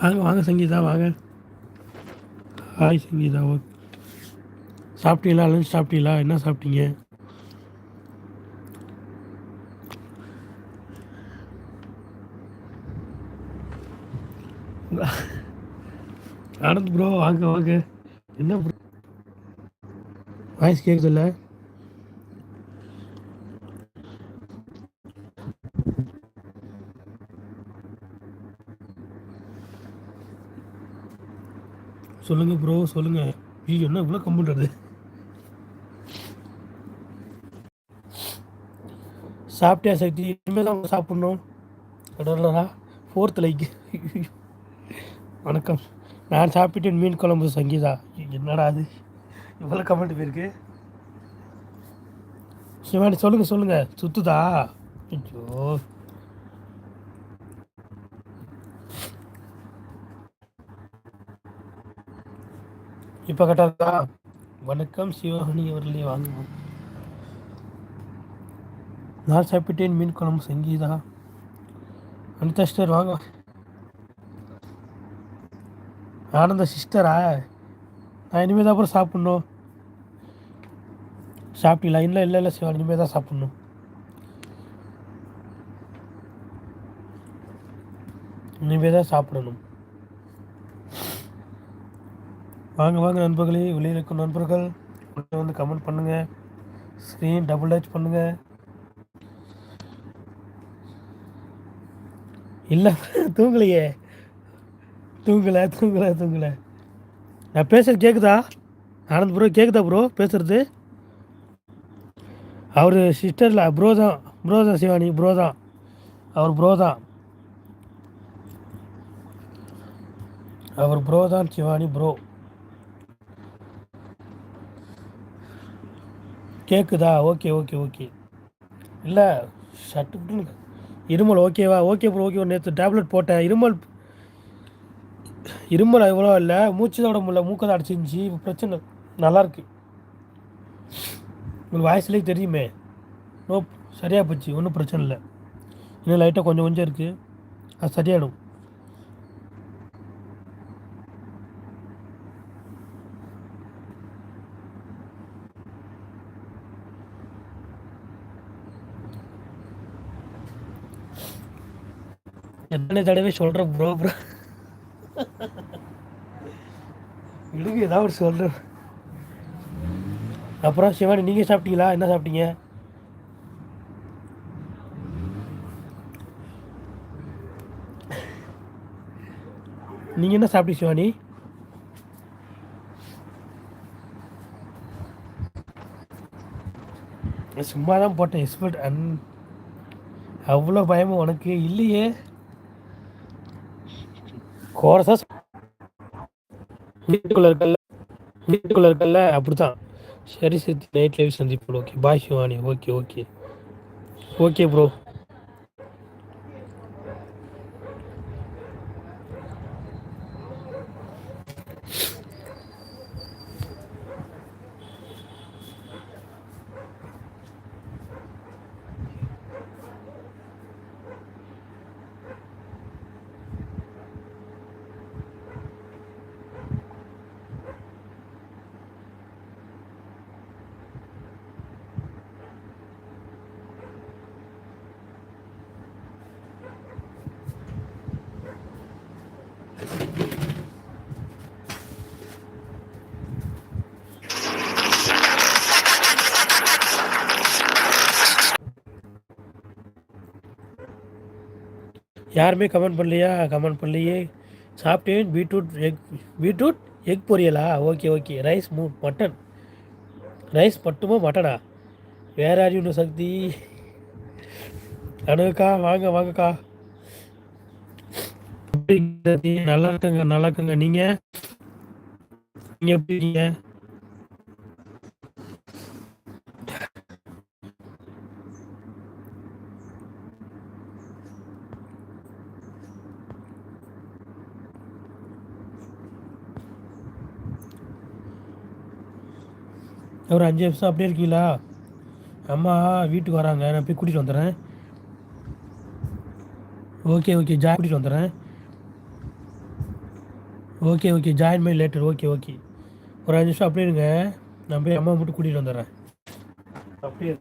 வாங்க வாங்க சங்கீதா வாங்க. ஹாய் சங்கீதா. ஓகே சாப்பிட்டீங்களா? லஞ்ச் சாப்பிட்டீங்களா? என்ன சாப்பிட்டீங்க? ஆனந்த் ப்ரோ வாங்க வாங்க. என்ன ப்ரோ வாய்ஸ் கேட்குதுல்ல சொல்லுங்க ப்ரோ சொல்லுங்க. ஐயோ என்ன இவ்வளோ கம்ப்யூட்டர் சாப்பிட்டியா சக்தி? இனிமேல் தான் அவங்க சாப்பிட்ணும். கடலடா ஃபோர்த் லைக் வணக்கம். நான் சாப்பிட்டேன் மீன் குழம்பு சங்கீதா. என்னடா அது? இவ்வளோ கமெண்ட் போயிருக்கு. சிவானி சொல்லுங்கள் சொல்லுங்கள் சுத்துதா? ஐயோ. இப்போ கட்டாதா? வணக்கம் சிவகாணி அவர்களே வாங்க. நான் சாப்பிட்டேன் மீன் குழம்பு சங்கீதா. அனிதா சிஸ்டர் வாங்க. ஆனந்த சிஸ்டரா? நான் இனிமேல் தான் அப்புறம் சாப்பிட்ணும். சாப்பிட்டீங்களா? இல்லை இல்லை இல்லை சிவா இனிமேல் தான் சாப்பிட்ணும். இனிமேல் தான் சாப்பிடணும். வாங்க வாங்க நண்பர்களே. வெளியில் இருக்கும் நண்பர்கள் உள்ளே வந்து கமெண்ட் பண்ணுங்கள் ஸ்க்ரீன் டபுள் டச் பண்ணுங்கள் இல்லை தூங்கலையே. தூங்கலை தூங்கலை தூங்கலை. நான் பேசுகிறது கேட்குதா ஆனந்த் ப்ரோ கேட்குதா ப்ரோ பேசுகிறது அவர் சிஸ்டரில் ப்ரோ தான் ப்ரோ தான் சிவானி ப்ரோ தான். அவர் ப்ரோ தான். அவர் ப்ரோ தான் சிவானி ப்ரோ கேட்குதா ஓகே ஓகே ஓகே. இல்லை ஷட்டு இருமல் ஓகேவா ஓகே ப்ரோ ஓகே நேற்று டேப்லெட் போட்டேன். இருமல் இருமல் இவ்வளோ இல்லை. மூச்சு தான் விட முடியல. மூக்கை தான் அடிச்சிருந்துச்சி. இப்போ பிரச்சனை. நல்லாயிருக்கு உங்களுக்கு வாய்ஸ்லேயே தெரியுமே. நோ சரியாக போச்சு. ஒன்றும் பிரச்சனை இல்லை. இன்னும் லைட்டாக கொஞ்சம் கொஞ்சம் இருக்குது அது சரியாயிடும். எத்தனை தடவை சொல்கிறேன் ப்ரோ ப்ரோ விடுங்க ஏதாவது ஒரு சொல்கிறேன் அப்புறம் சிவானி நீங்கள் சாப்பிட்டீங்களா? என்ன சாப்பிட்டீங்க? நீங்கள் என்ன சாப்பிட்டீங்க சிவானி? சும்மா தான் போட்டேன் எக்ஸ்பர்ட் அன் அவ்வளோ பயமும் உனக்கு இல்லையே. கோரஸாக வீட்டுக்குள்ளே இருக்கல்ல வீட்டுக்குள்ளே இருக்கல்ல அப்படி தான் சரி சரி நைட் லைவ் சந்திப்போம். Okay bye Shivani. Okay okay okay bro யாருமே கமெண்ட் பண்ணலையா? கமெண்ட் பண்ணலையே. சாப்பிட்டேன். Beetroot egg beetroot egg பொரியலா? Okay okay. Rice மூ மட்டன். ரைஸ் மட்டுமா மட்டனா? வேற யாரும் சக்தி? அணுக்கா வாங்க வாங்கக்கா. நல்லா இருக்குங்க நல்லா இருக்குங்க. நீங்கள் நீங்கள் எப்படி இருக்கீங்க? ஒரு அஞ்சு நிமிஷம் அப்படியே இருக்கீங்களா? அம்மா வீட்டுக்கு வராங்க. நான் போய் கூட்டிகிட்டு வந்துடுறேன். ஓகே ஓகே ஜா கூட்டிகிட்டு வந்துடுறேன். Okay okay join my later okay okay ஒரு அஞ்சு நிமிஷம் அப்படியே இருங்க. நான் போய் அம்மா மட்டும் கூட்டிகிட்டு வந்துடுறேன். அப்படியே.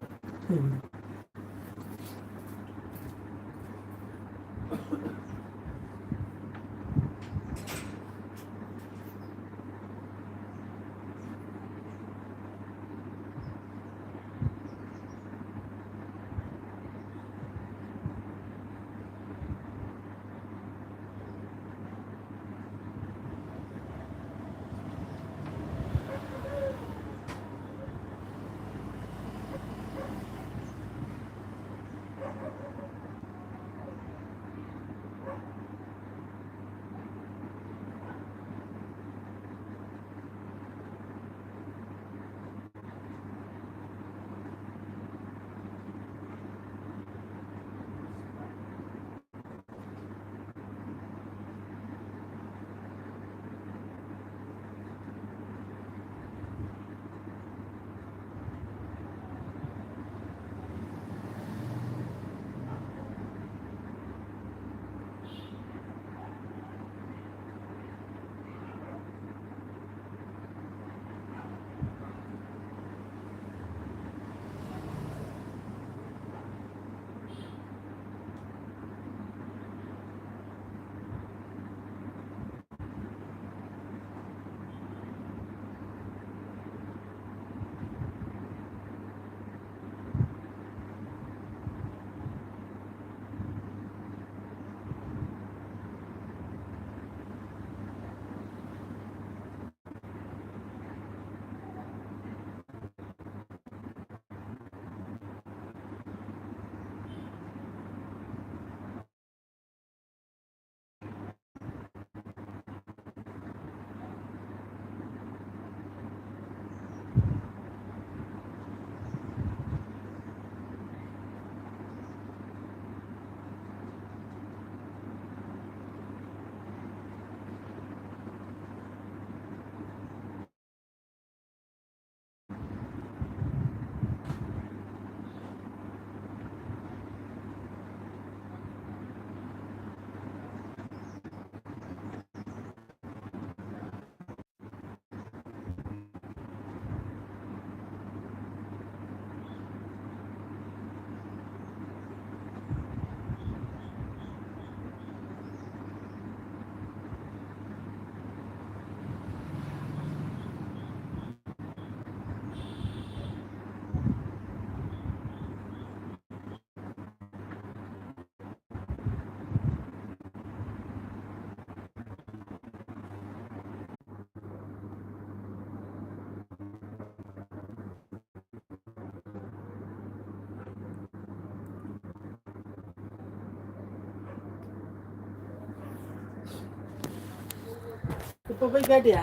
இப்போ போய் கேட்டியா?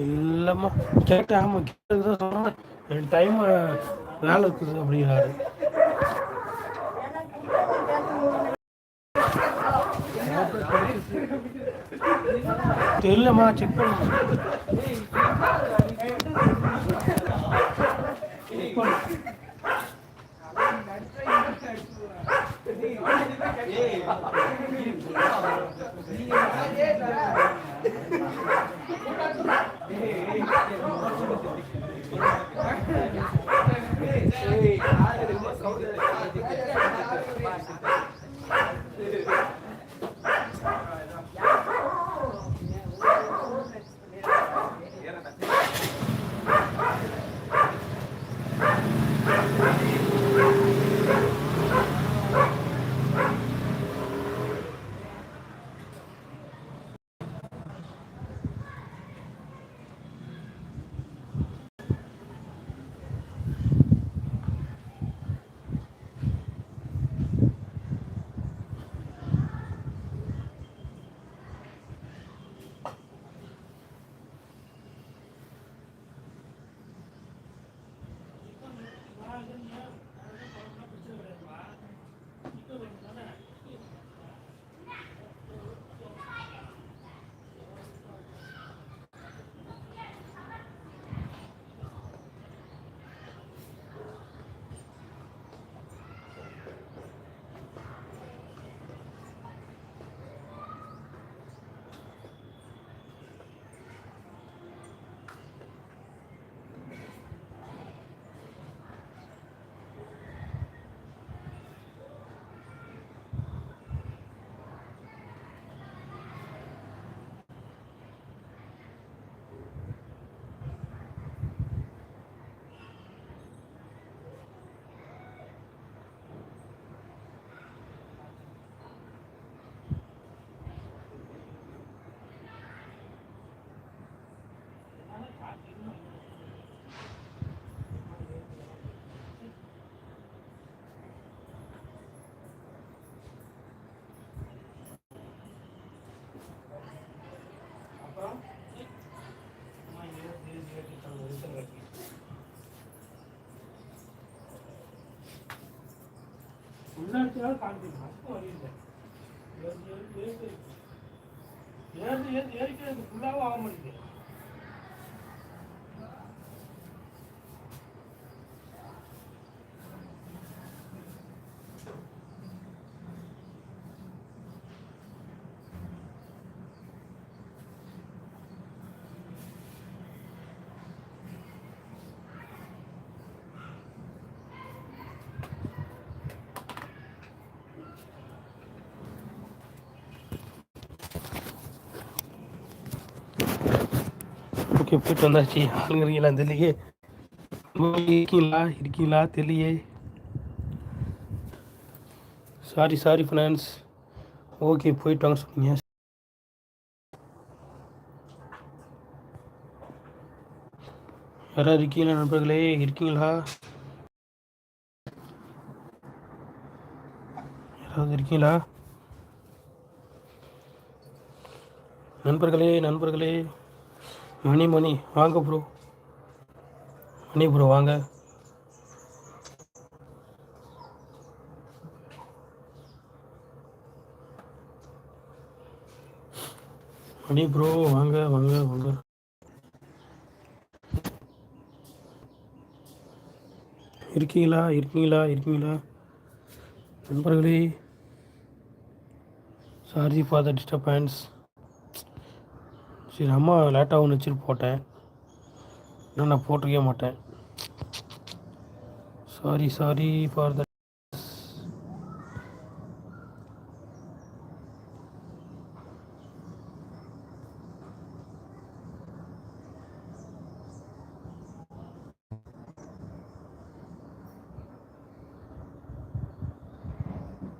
இல்லைம்மா கேட்டேன். ஆமாம் கேட்டதுதான் சொன்னேன் என் டைம் வேலை இருக்குது அப்படிங்கிறாரு. தெரியலம்மா செக் பண்ண செக் அப்போ காண்பிக்கும் அப்போ ஏறி ஏறி ஏறி ஏறி ஏறிக்கிறது ஃபுல்லாகவும் ஆக மாட்டேங்குது. ஓகே போயிட்டு வந்தாச்சு. ஆளுங்கிறீங்களா தெரியலையே இருக்கீங்களா? இருக்கீங்களா? தெரியலையே. சாரி சாரி ஃபினான்ஸ் ஓகே போயிட்டு வாங்க சொன்னீங்க யாராவது இருக்கீங்களா நண்பர்களே? இருக்கீங்களா? யாராவது இருக்கீங்களா? நண்பர்களே நண்பர்களே. மணி மணி. வாங்க ப்ரோ மணி ப்ரோ வாங்க. மணி ப்ரோ வாங்க வாங்க வாங்க. இருக்கீங்களா? இருக்கீங்களா? இருக்கீங்களா? நண்பர்களே சாரி ஃபார் த டிஸ்டர்பன்ஸ் சரி அம்மா லேட்டாக ஒன்று வச்சுட்டு போட்டேன். நான் போட்டிருக்கவே மாட்டேன். Sorry sorry for the